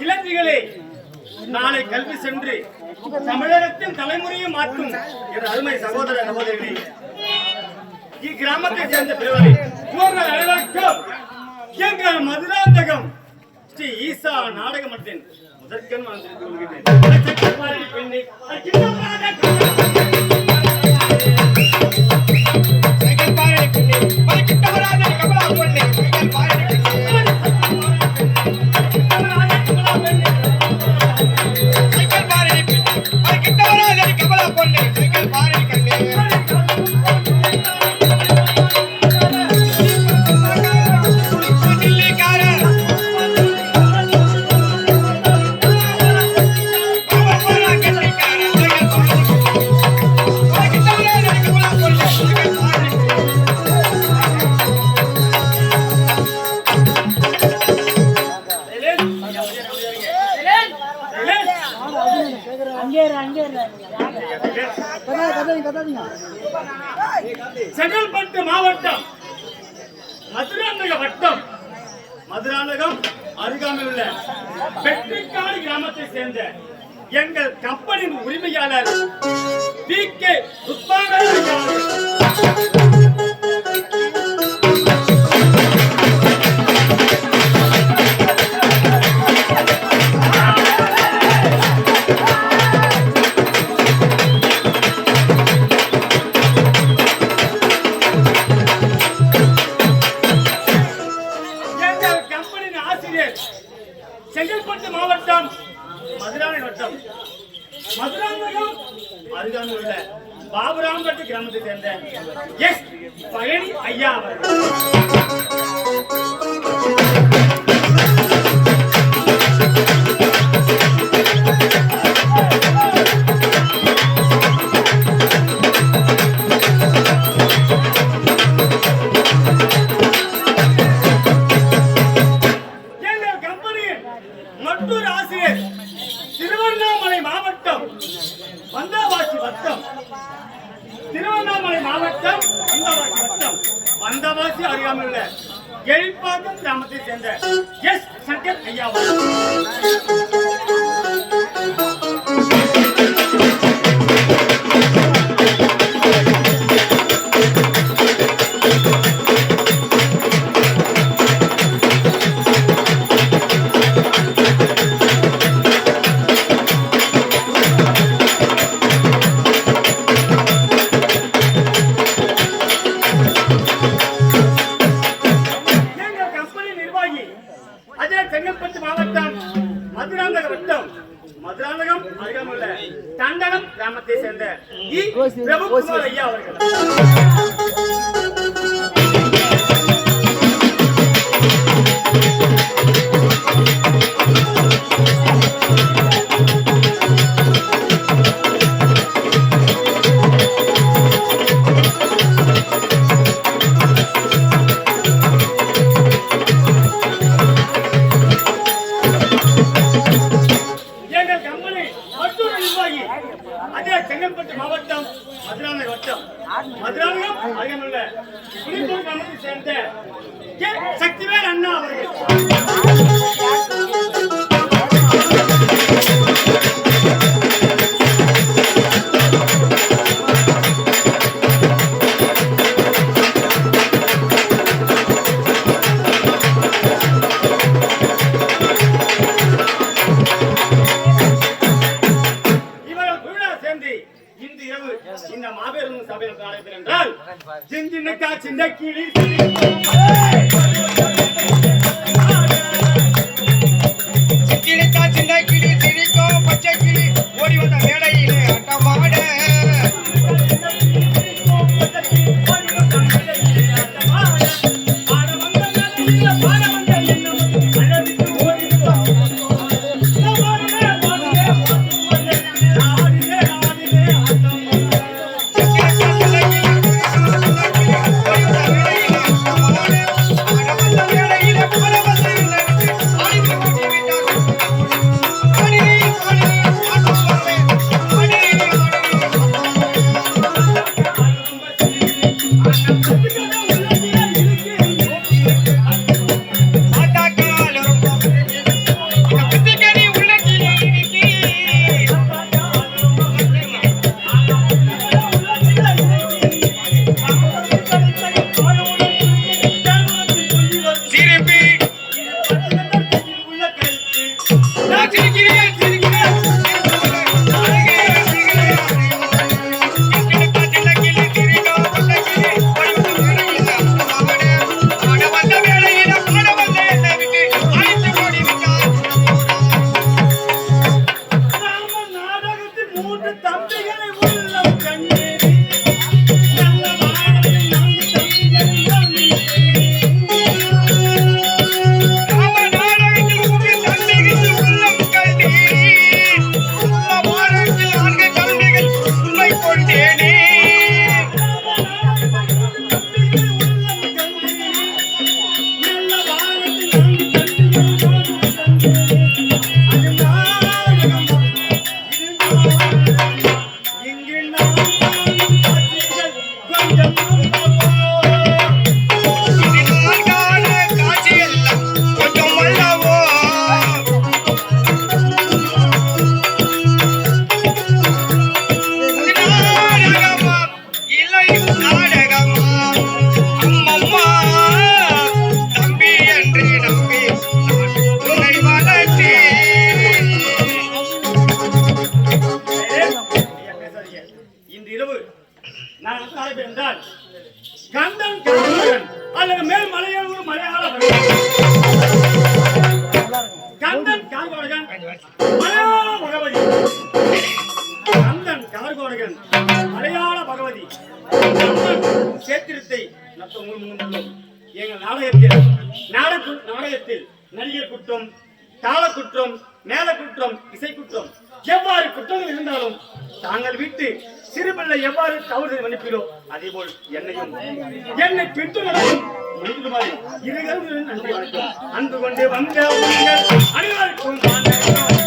இளைஞர்களே நாளை கல்வி சென்று தமிழகத்தின் தலைமுறையை மாற்றும் என் அருமை சகோதர சகோதரி இக்கிராமத்தை சேர்ந்த பிறவரை உங்கள் அனைவருக்கும் எங்கள் மதுராந்தகம் ஸ்ரீ ஈசா நாடக மன்றத்தின் முதற்கண் வாழ்ந்து கொள்கிறேன் செங்கல்பட்டு மாவட்டம். மதுராந்தக வட்டம். மதுராந்தகம் அருகாமையில் உள்ள பெற்றிக்காடு கிராமத்தை சேர்ந்த எங்கள் கம்பெனியின் உரிமையாளர் பி கே மற்றொரு ஆசிரியர் திருவண்ணாமலை மாவட்டம் வந்தாவாசி வட்டம். திருவண்ணாமலை மாவட்டம் வந்தாவாசி வட்டம். வந்தாவாசி அறியாமல் இல்லை எழிப்பாக்கம் கிராமத்தை சேர்ந்த எஸ். சங்கர் ஐயாவா பிரபுகுமார் ஐயா அவர்கள் எங்கள் கம்பெனி மற்றொரு நிர்வாகி. அதே செங்கல்பட்டு மாவட்டம் மதுராந்தக வட்டம். மதுராந்தகம் அதிகமல்ல புலித்தூர் சேர்ந்த சக்திவேல் அண்ணா அவர்கள். பகவதி நந்தன் கார்கோடகன் மலையாள பகவதி சேத்திரத்தை எங்கள் நாடகத்தில் நாடக நாடகத்தில் நடிகர் குற்றம் தாள குற்றம் மேல குற்றம் இசை குற்றம் எவ்வாறு குற்றங்கள் இருந்தாலும் தாங்கள் வீட்டு சிறுபிள்ளை எவ்வாறு தவறு மன்னிப்பீரோ அதே போல் என்னையும் என்னை பின்தொடரும் அன்பு கொண்டு வந்த அனைவருக்கும்